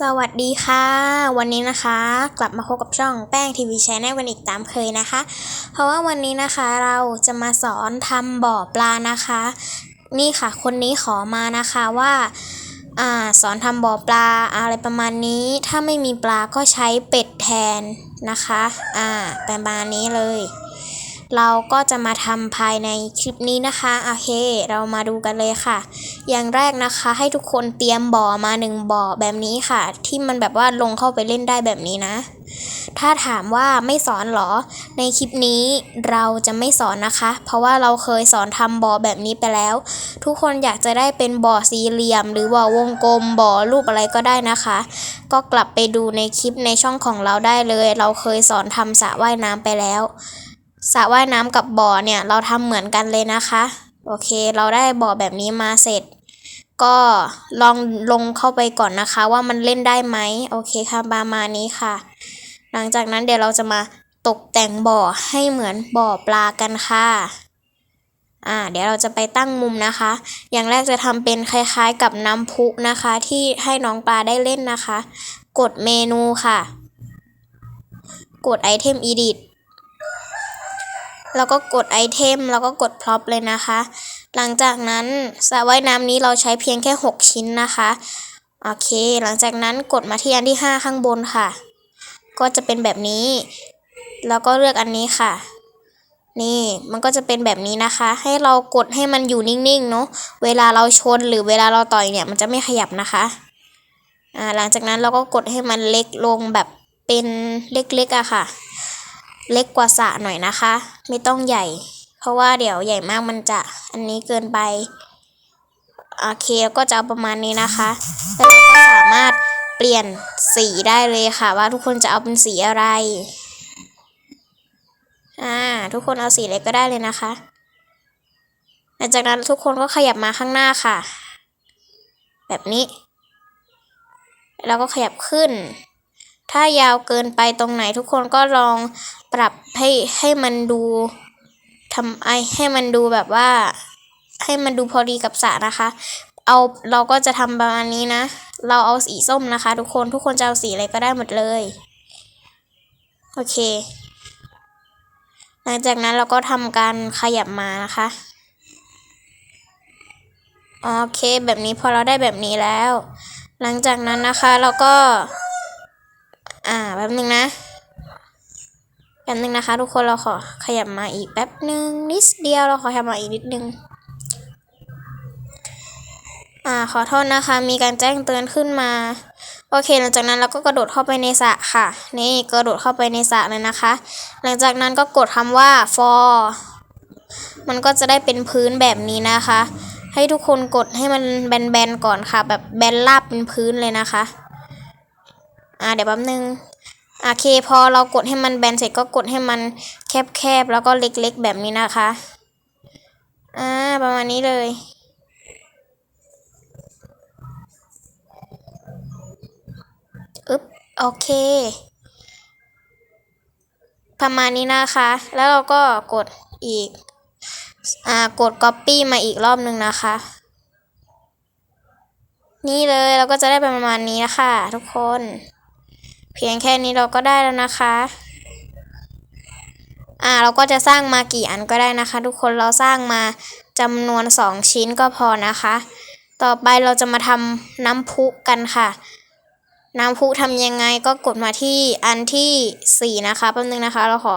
สวัสดีค่ะ วันนี้นะคะกลับมาพบกับช่องแป้งทีวีชแนลกันอีกตามเคยนะคะ เพราะว่าวันนี้นะคะเราจะมาสอนทำบ่อปลานะคะ นี่ค่ะ คนนี้ขอมานะคะว่าอ่าสอนทำบ่อปลาอะไรประมาณนี้ ถ้าไม่มีปลาก็ใช้เป็ดแทนนะคะ อ่าประมาณนี้เลย เราก็จะมาทำภายในคลิปนี้นะคะโอเค เรามาดูกันเลยค่ะ อย่างแรกนะคะให้ทุกคนเตรียมบ่อมาหนึ่งบ่อแบบนี้ค่ะ ที่มันแบบว่าลงเข้าไปเล่นได้แบบนี้นะ ถ้าถามว่าไม่สอนเหรอ ในคลิปนี้เราจะไม่สอนนะคะ เพราะว่าเราเคยสอนทำบ่อแบบนี้ไปแล้ว ทุกคนอยากจะได้เป็นบ่อสี่เหลี่ยม หรือบ่อวงกลมบ่อรูปอะไรก็ได้นะคะ ก็กลับไปดูในคลิปในช่องของเราได้เลย เราเคยสอนทำสระว่ายน้ำไปแล้ว สระว่ายน้ำกับบ่อเนี่ยเราทำเหมือนกันเลยนะคะ โอเคเราได้บ่อแบบนี้มาเสร็จ ก็ลองลงเข้าไปก่อนนะคะ ว่ามันเล่นได้ไหมโอเคค่ะประมาณนี้ค่ะ หลังจากนั้นเดี๋ยวเราจะมาตกแต่งบ่อให้เหมือนบ่อปลากันค่ะอ่าเดี๋ยวเราจะไปตั้งมุมนะคะ อย่างแรกจะทำเป็นคล้ายๆกับน้ำพุนะคะ ที่ให้น้องปลาได้เล่นนะคะ กดเมนูค่ะ กดไอเทม edit แล้วก็กดไอเทมแล้วก็กดพร็อพเลยนะคะ หลังจากนั้นสระว่ายน้ำนี้เราใช้เพียงแค่ 6 ชิ้นนะคะ โอเค หลังจากนั้นกดมาที่อันที่ 5 ข้างบนค่ะ ก็จะเป็นแบบนี้ แล้วก็เลือกอันนี้ค่ะ นี่มันก็จะเป็นแบบนี้นะคะ ให้เรากดให้มันอยู่นิ่งๆเนาะ เวลาเราชนหรือเวลาเราต่อยเนี่ยมันจะไม่ขยับนะคะ อ่าหลังจากนั้นเราก็กดให้มันเล็กลงแบบเป็นเล็กๆอะค่ะ เล็กกว่าสระหน่อยนะคะ ไม่ต้องใหญ่ เพราะว่าเดี๋ยวใหญ่มากมันจะอันนี้เกินไปโอเคแล้วก็จะเอาประมาณนี้นะคะแล้วเราก็สามารถเปลี่ยนสีได้เลยค่ะ ว่าทุกคนจะเอาเป็นสีอะไรอ่าทุกคนเอาสีอะไรก็ได้เลยนะคะหลังจากนั้นทุกคนก็ขยับมาข้างหน้าค่ะ แบบนี้ แล้วก็ขยับขึ้น ถ้ายาวเกินไปตรงไหนทุกคนก็ลองปรับให้ให้มันดูทำไอให้มันดูแบบว่า ให้มันดูพอดีกับสระนะคะ เอาเราก็จะทำประมาณนี้นะ เราเอาสีส้มนะคะ ทุกคนทุกคนจะเอาสีอะไรก็ได้หมดเลย โอเค หลังจากนั้นเราก็ทำการขยับมานะคะ โอเคแบบนี้พอเราได้แบบนี้แล้ว หลังจากนั้นนะคะเราก็ อ่าแป๊บนึงนะแป๊บนึงนะคะ ทุกคนเราขอขยับมาอีกแป๊บนึงนิดเดียวเราขอขยับมาอีกนิดนึงอ่าขอโทษนะคะ มีการแจ้งเตือนขึ้นมา โอเค หลังจากนั้นเราก็กระโดดเข้าไปในสระค่ะ นี่กระโดดเข้าไปในสระเลยนะคะ หลังจากนั้นก็กดคำว่า for มันก็จะได้เป็นพื้นแบบนี้นะคะ ให้ทุกคนกดให้มันแบนๆก่อนค่ะ แบบแบนราบเป็นพื้นเลยนะคะ อ่าเดี๋ยวแป๊บนึงโอเคพอเรากดให้มันแบนเสร็จก็กดให้มันแคบๆแล้วก็เล็กๆแบบนี้นะคะอ่าประมาณนี้เลยอึ๊บโอเคประมาณนี้นะคะ แล้วเราก็กดอีก อ่า กด copy มาอีกรอบนึงนะคะ นี่เลยเราก็จะได้ประมาณนี้นะคะทุกคน เพียงแค่นี้เราก็ได้แล้วนะคะ อ่าเราก็จะสร้างมากี่อันก็ได้นะคะ ทุกคนเราสร้างมาจำนวน 2 ชิ้นก็พอนะคะ ต่อไปเราจะมาทำน้ำพุกันค่ะ น้ำพุทำยังไงก็กดมาที่อันที่ 4 นะคะแป๊บนึงนะคะ เราขอ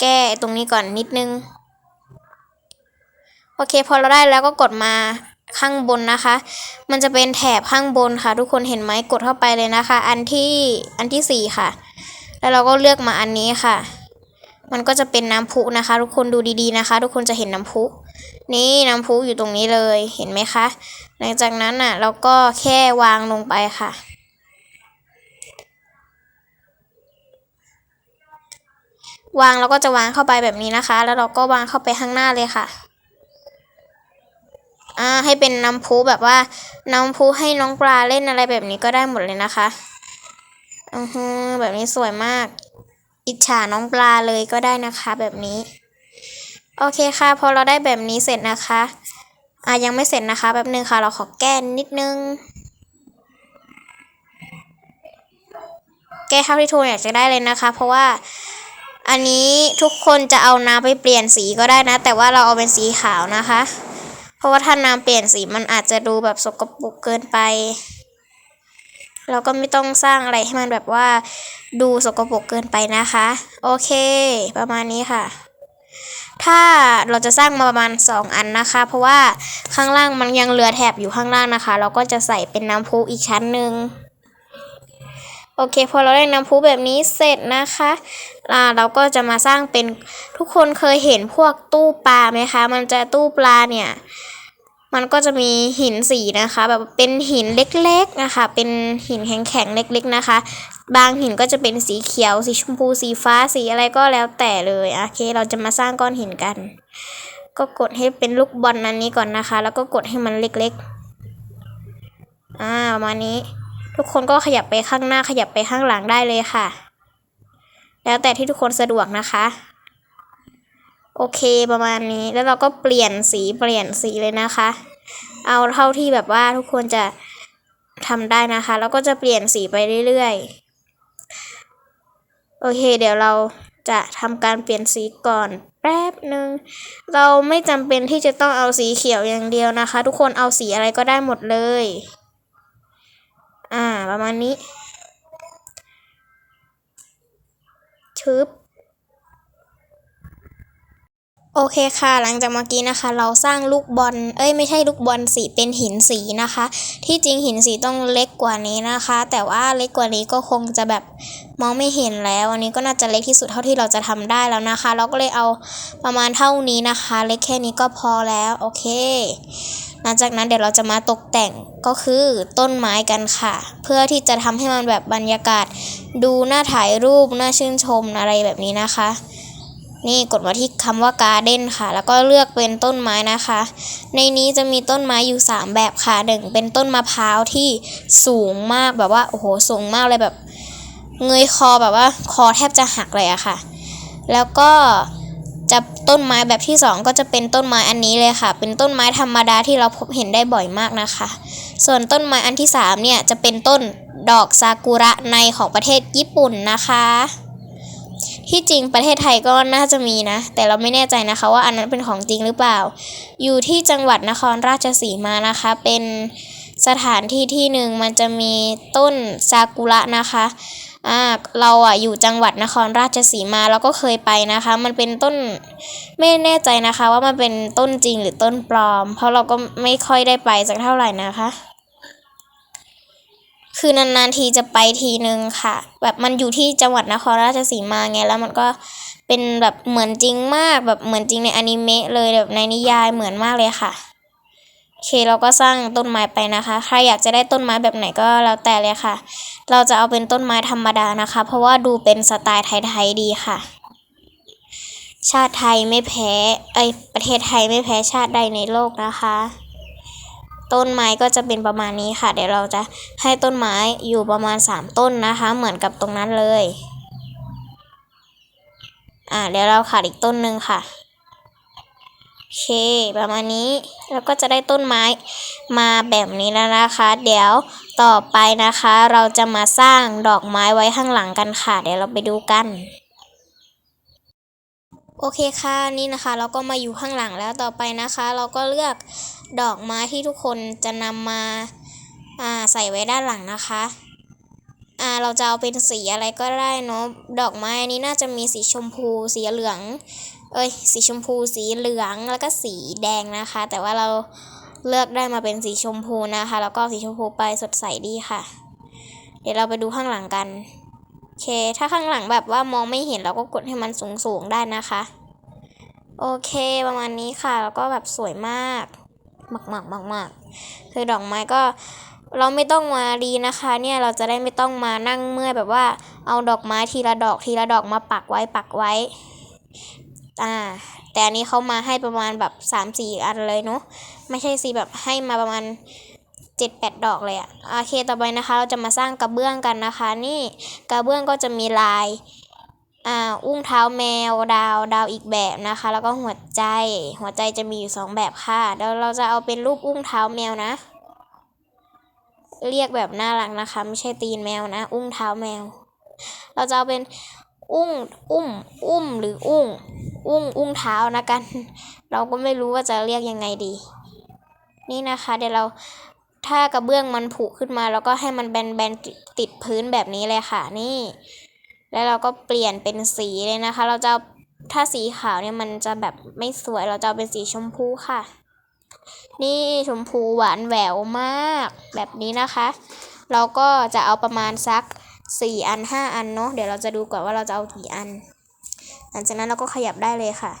แก้ตรงนี้ก่อนนิดนึง โอเค พอเราได้แล้วก็กดมา ข้างบนนะคะ มันจะเป็นแถบข้างบนค่ะ ทุกคนเห็นไหมกดเข้าไปเลยนะคะ อันที่อันที่สี่ค่ะ แล้วเราก็เลือกมาอันนี้ค่ะ มันก็จะเป็นน้ำพุนะคะ ทุกคนดูดีๆนะคะ ทุกคนจะเห็นน้ำพุนี่น้ำพุอยู่ตรงนี้เลยเห็นไหมคะ หลังจากนั้นอะเราก็แค่วางลงไปค่ะวางแล้วก็จะวางเข้าไปแบบนี้นะคะ แล้วเราก็วางเข้าไปข้างหน้าเลยค่ะ อ่าให้เป็นน้ำพุแบบว่าน้ำพุให้น้องปลาเล่นอะไรแบบนี้ก็ได้หมดเลยนะคะอือฮึแบบนี้สวยมาก อิจฉาน้องปลาเลยก็ได้นะคะแบบนี้ โอเคค่ะพอเราได้แบบนี้เสร็จนะคะอ่ายังไม่เสร็จนะคะแป๊บนึงค่ะ เราขอแก้นิดนึง แก้เท่าที่ทุกคนอยากจะได้เลยนะคะ เพราะว่าอันนี้ทุกคนจะเอาน้ำไปเปลี่ยนสีก็ได้นะ แต่ว่าเราเอาเป็นสีขาวนะคะ เพราะว่าถ้าน้ำเปลี่ยนสีมันอาจจะดูแบบสกปรกเกินไป เราก็ไม่ต้องสร้างอะไรให้มันแบบว่าดูสกปรกเกินไปนะคะ โอเค ประมาณนี้ค่ะ ถ้าเราจะสร้างมาประมาณ 2 อันนะคะ เพราะว่าข้างล่างมันยังเหลือแถบอยู่ข้างล่างนะคะ เราก็จะใส่เป็นน้ำพุอีกชั้นหนึ่งโอเค พอเราได้น้ำพุแบบนี้เสร็จนะคะ เราก็จะมาสร้างเป็นทุกคนเคยเห็นพวกตู้ปลาไหมคะ มันจะตู้ปลาเนี่ยมันก็จะมีหินสีนะคะ แบบเป็นหินเล็กๆนะคะ เป็นหินแข็งๆเล็กๆนะคะ บางหินก็จะเป็นสีเขียว สีชมพูสีฟ้าสีอะไรก็แล้วแต่เลยโอเค เราจะมาสร้างก้อนหินกัน ก็กดให้เป็นลูกบอลอันนี้ก่อนนะคะ แล้วก็กดให้มันเล็กๆอ่าประมาณนี้ ทุกคนก็ขยับไปข้างหน้าขยับไปข้างหลังได้เลยค่ะ แล้วแต่ที่ทุกคนสะดวกนะคะ โอเคประมาณนี้แล้วเราก็เปลี่ยนสีเปลี่ยนสีเลยนะคะ เอาเท่าที่แบบว่าทุกคนจะทำได้นะคะ แล้วก็จะเปลี่ยนสีไปเรื่อยๆ โอเค เดี๋ยวเราจะทำการเปลี่ยนสีก่อนแป๊บหนึ่งเราไม่จำเป็นที่จะต้องเอาสีเขียวอย่างเดียวนะคะ ทุกคนเอาสีอะไรก็ได้หมดเลย อ่า ประมาณนี้ึบโอเคค่ะ หลังจากเมื่อกี้นะคะ เราสร้างลูกบอล เอ้ยไม่ใช่ลูกบอลสีเป็นหินสีนะคะ ที่จริงหินสีต้องเล็กกว่านี้นะคะ แต่ว่าเล็กกว่านี้ก็คงจะแบบมองไม่เห็นแล้ว อันนี้ก็น่าจะเล็กที่สุดเท่าที่เราจะทำได้แล้วนะคะ เราก็เลยเอาประมาณเท่านี้นะคะ เล็กแค่นี้ก็พอแล้ว โอเค ลังจากนั้นเดี๋ยวเราจะมาตกแต่งก็คือต้นไม้กันค่ะ เพื่อที่จะทำให้มันแบบบรรยากาศ ดูน่าถ่ายรูปน่าชื่นชมอะไรแบบนี้นะคะ นี่กดมาที่คำว่าการ์เด้นค่ะ แล้วก็เลือกเป็นต้นไม้นะคะ ในนี้จะมีต้นไม้อยู่ 3 แบบค่ะหนึ่งเป็นต้นมะพร้าวที่สูงมากแบบว่าโอ้โหสูงมากเลยแบบ เงยคอแบบว่าคอแทบจะหักเลยอะค่ะ แล้วก็ จะต้นไม้แบบที่ 2 ก็จะเป็นต้นไม้อันนี้เลยค่ะ เป็นต้นไม้ธรรมดาที่เราพบเห็นได้บ่อยมากนะคะ ส่วนต้นไม้อันที่3เนี่ยจะเป็นต้นดอกซากุระในของประเทศญี่ปุ่นนะคะ ที่จริงประเทศไทยก็น่าจะมีนะ แต่เราไม่แน่ใจนะคะว่าอันนั้นเป็นของจริงหรือเปล่า อยู่ที่จังหวัดนครราชสีมานะคะ เป็นสถานที่ที่หนึ่งมันจะมีต้นซากุระนะคะ อ่าเราอะอยู่จังหวัดนครราชสีมาเราก็เคยไปนะคะ มันเป็นต้นไม่แน่ใจนะคะ ว่ามันเป็นต้นจริงหรือต้นปลอม เพราะเราก็ไม่ค่อยได้ไปสักเท่าไหร่นะคะ คือนานๆทีจะไปทีนึงค่ะ แบบมันอยู่ที่จังหวัดนครราชสีมาไงแล้วมันก็เป็นแบบเหมือนจริงมากแบบเหมือนจริงในอนิเมะเลยแบบในนิยายเหมือนมากเลยค่ะ โอเคเราก็สร้างต้นไม้ไปนะคะ ใครอยากจะได้ต้นไม้แบบไหนก็แล้วแต่เลยค่ะ เราจะเอาเป็นต้นไม้ธรรมดานะคะ เพราะว่าดูเป็นสไตล์ไทยๆดีค่ะ ชาติไทยไม่แพ้เอ้ประเทศไทยไม่แพ้ชาติใดในโลกนะคะ ต้นไม้ก็จะเป็นประมาณนี้ค่ะ เดี๋ยวเราจะให้ต้นไม้อยู่ประมาณ 3 ต้นนะคะ เหมือนกับตรงนั้นเลย อ่าเดี๋ยวเราขาดอีกต้นหนึ่งค่ะ เค ประมาณนี้แล้วก็จะได้ต้นไม้มาแบบนี้แล้วนะคะ เดี๋ยวต่อไปนะคะ เราจะมาสร้างดอกไม้ไว้ข้างหลังกันค่ะ เดี๋ยวเราไปดูกัน โอเคค่ะนี่นะคะ เราก็มาอยู่ข้างหลังแล้วต่อไปนะคะ เราก็เลือกดอกไม้ที่ทุกคนจะนำมาาใส่ไว้ด้านหลังนะคะอ่าเราจะเอาเป็นสีอะไรก็ได้เนาะดอกไม้อันนี้น่าจะมีสีชมพู สีเหลือง เอ้ย สีชมพู สีเหลือง แล้วก็สีแดงนะคะ แต่ว่าเราเลือกได้มาเป็นสีชมพูนะคะ แล้วก็สีชมพูไปสดใสดีค่ะ เดี๋ยวเราไปดูข้างหลังกัน โอเค ถ้าข้างหลังแบบว่ามองไม่เห็นเราก็กดให้มันสูงๆได้นะคะ โอเค ประมาณนี้ค่ะ แล้วก็แบบสวยมาก มากมากมากมากๆคือดอกไม้ก็เราไม่ต้องมาดีนะคะ เนี่ยเราจะได้ไม่ต้องมานั่งเมื่อยแบบว่าเอาดอกไม้ทีละดอกทีละดอกมาปักไว้ปักไว้ อ่าแต่อันนี้เขามาให้ประมาณแบบสามสี่อันเลยเนาะไม่ใช่สิแบบให้มาประมาณเจ็ดแปดดอกเลยอะโอเคต่อไปนะคะ เราจะมาสร้างกระเบื้องกันนะคะ นี่กระเบื้องก็จะมีลายอ่าอุ้งเท้าแมวดาวดาวอีกแบบนะคะ แล้วก็หัวใจหัวใจจะมีอยู่สองแบบค่ะเดี๋ยวเราจะเอาเป็นรูปอุ้งเท้าแมวนะ เรียกแบบน่ารักนะคะ ไม่ใช่ตีนแมวนะ อุ้งเท้าแมว เราจะเอาเป็น อุ้งอุ้ม อุ้มหรืออุ้ง อุ้งอุ้งเท้านะกัน เราก็ไม่รู้ว่าจะเรียกยังไงดี นี่นะคะ เดี๋ยวเราถ้ากระเบื้องมันผุขึ้นมา แล้วก็ให้มันแบนๆติดพื้นแบบนี้เลยค่ะ นี่ แล้วเราก็เปลี่ยนเป็นสีเลยนะคะ เราจะถ้าสีขาวเนี่ยมันจะแบบไม่สวย เราจะเอาเป็นสีชมพูค่ะ นี่ชมพูหวานแหววมาก แบบนี้นะคะ เราก็จะเอาประมาณสัก สี่อันห้าอันเนาะเดี๋ยวเราจะดูก่อนว่าเราจะเอากี่อัน หลังจากนั้นเราก็ขยับได้เลยค่ะ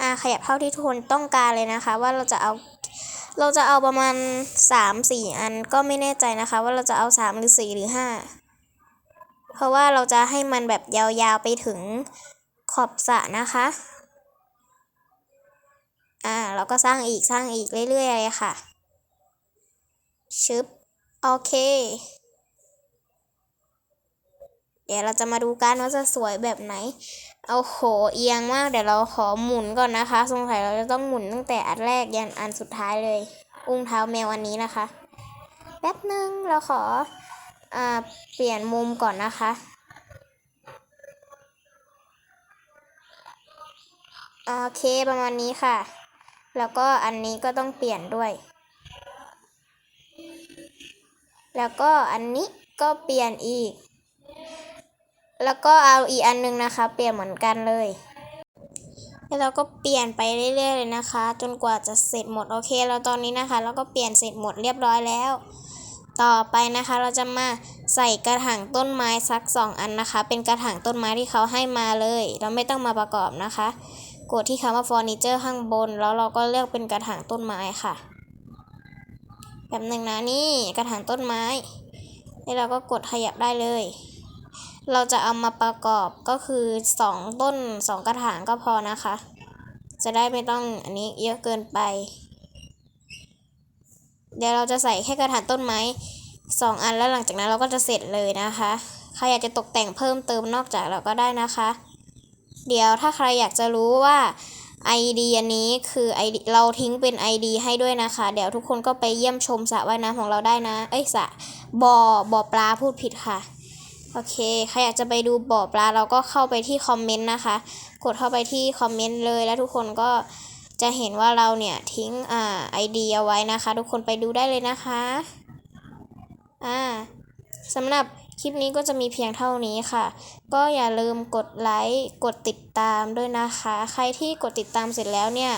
อ่าขยับเท่าที่ทุกคนต้องการเลยนะคะ ว่าเราจะเอาเราจะเอาประมาณสามสี่อันก็ไม่แน่ใจนะคะ ว่าเราจะเอาสามหรือสี่หรือห้าเพราะว่าเราจะให้มันแบบยาวๆไปถึงขอบสระนะคะอ่าเราก็สร้างอีกสร้างอีกเรื่อยๆเลยค่ะ ชึบ โอเค เดี๋ยวเราจะมาดูกันว่าจะสวยแบบไหน เอาโหเอียงมากเดี๋ยวเราขอหมุนก่อนนะคะ สงสัยเราจะต้องหมุนตั้งแต่อันแรกยันอันสุดท้ายเลย อุ้งเท้าแมวอันนี้นะคะ แป๊บนึงเราขออเปลี่ยนมุมก่อนนะคะโอเคประมาณนี้ค่ะ แล้วก็อันนี้ก็ต้องเปลี่ยนด้วย แล้วก็อันนี้ก็เปลี่ยนอีก แล้วก็เอาอีกอันนึงนะคะ เปลี่ยนเหมือนกันเลย แล้วเราก็เปลี่ยนไปเรื่อยๆเลยนะคะ จนกว่าจะเสร็จหมดโอเค แล้วตอนนี้นะคะ เราก็เปลี่ยนเสร็จหมดเรียบร้อยแล้ว ต่อไปนะคะเราจะมาใส่กระถางต้นไม้สักสองอันนะคะ เป็นกระถางต้นไม้ที่เขาให้มาเลย เราไม่ต้องมาประกอบนะคะ กดที่คำว่าเฟอร์นิเจอร์ข้างบน แล้วเราก็เลือกเป็นกระถางต้นไม้ค่ะ แบบหนึ่งนะนี่กระถางต้นไม้แล้วเราก็กดขยับได้เลย เราจะเอามาประกอบก็คือสองต้นสองกระถางก็พอนะคะ จะได้ไม่ต้องอันนี้เยอะเกินไป เดี๋ยวเราจะใส่แค่กระถางต้นไม้สองอันแล้วหลังจากนั้นเราก็จะเสร็จเลยนะคะใครอยากจะตกแต่งเพิ่มเติมนอกจากเราก็ได้นะคะ เดี๋ยวถ้าใครอยากจะรู้ว่า ID อันนี้คือ ID เราทิ้งเป็น ID ให้ด้วยนะคะ เดี๋ยวทุกคนก็ไปเยี่ยมชมสระว่ายน้ำของเราได้นะ เอ้ยสระบ่อบ่อปลาพูดผิดค่ะ โอเค ใครอยากจะไปดูบ่อปลาเราก็เข้าไปที่คอมเมนต์นะคะ กดเข้าไปที่คอมเมนต์เลย แล้วทุกคนก็จะเห็นว่าเราเนี่ยทิ้งอ่า ID เอาไว้นะคะ ทุกคนไปดูได้เลยนะคะ อ่าสำหรับ คลิปนี้ก็จะมีเพียงเท่านี้ค่ะ ก็อย่าลืมกดไลค์ กดติดตามด้วยนะคะ ใครที่กดติดตามเสร็จแล้วเนี่ย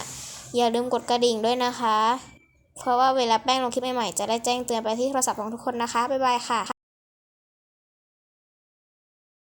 อย่าลืมกดกระดิ่งด้วยนะคะ เพราะว่าเวลาแป้งลงคลิปใหม่ๆ จะได้แจ้งเตือนไปที่โทรศัพท์ของทุกคนนะคะ บ๊ายบายค่ะ